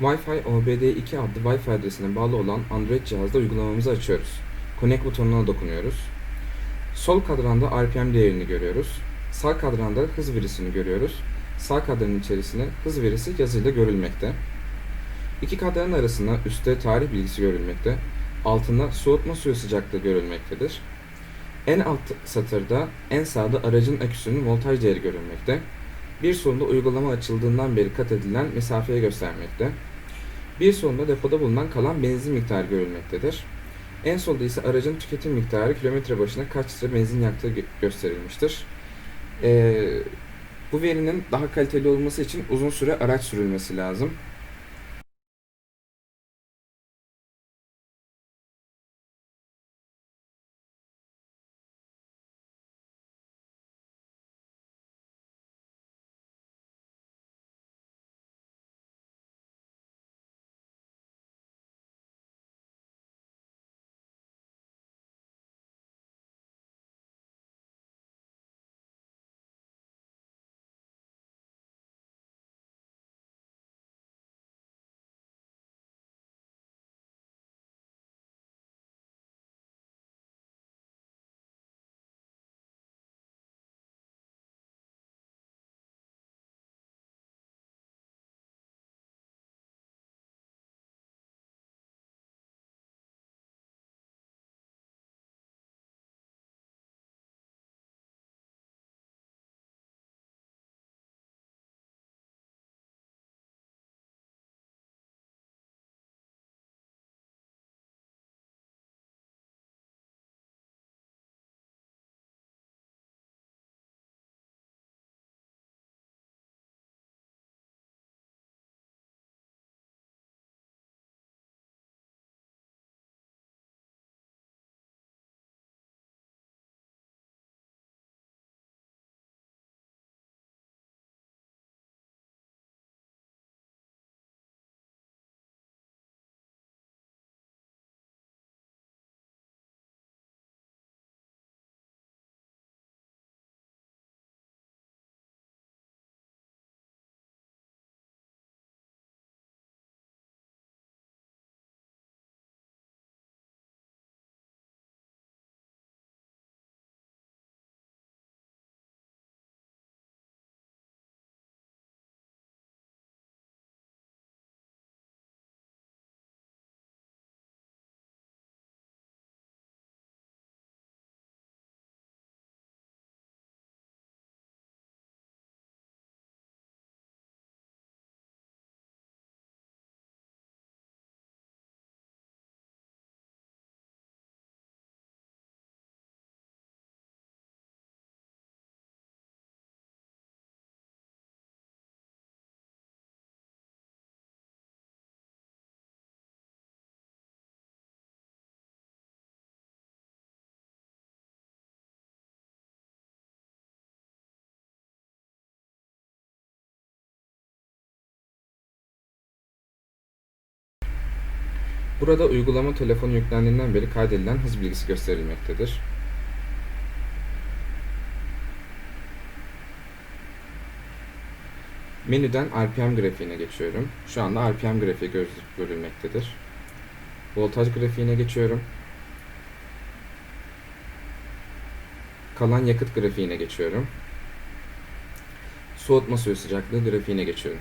Wi-Fi OBD2 adlı Wi-Fi adresine bağlı olan Android cihazda uygulamamızı açıyoruz. Connect butonuna dokunuyoruz. Sol kadranda RPM değerini görüyoruz. Sağ kadranda hız verisini görüyoruz. Sağ kadranın içerisine hız verisi yazıyla görülmekte. İki kadranın arasında üstte tarih bilgisi görülmekte. Altında soğutma suyu sıcaklığı görülmektedir. En alt satırda en sağda aracın aküsünün voltaj değeri görülmekte. Bir solunda uygulama açıldığından beri kat edilen mesafeyi göstermekte. Bir solunda depoda bulunan kalan benzin miktarı görülmektedir. En solda ise aracın tüketim miktarı kilometre başına kaç litre benzin yaktığı gö- gösterilmiştir. Ee, bu verinin daha kaliteli olması için uzun süre araç sürülmesi lazım. Burada uygulama telefonu yüklendiğinden beri kaydedilen hız bilgisi gösterilmektedir. Menüden RPM grafiğine geçiyorum. Şu anda RPM grafiği görülmektedir. Voltaj grafiğine geçiyorum. Kalan yakıt grafiğine geçiyorum. Soğutma suyu sıcaklığı grafiğine geçiyorum.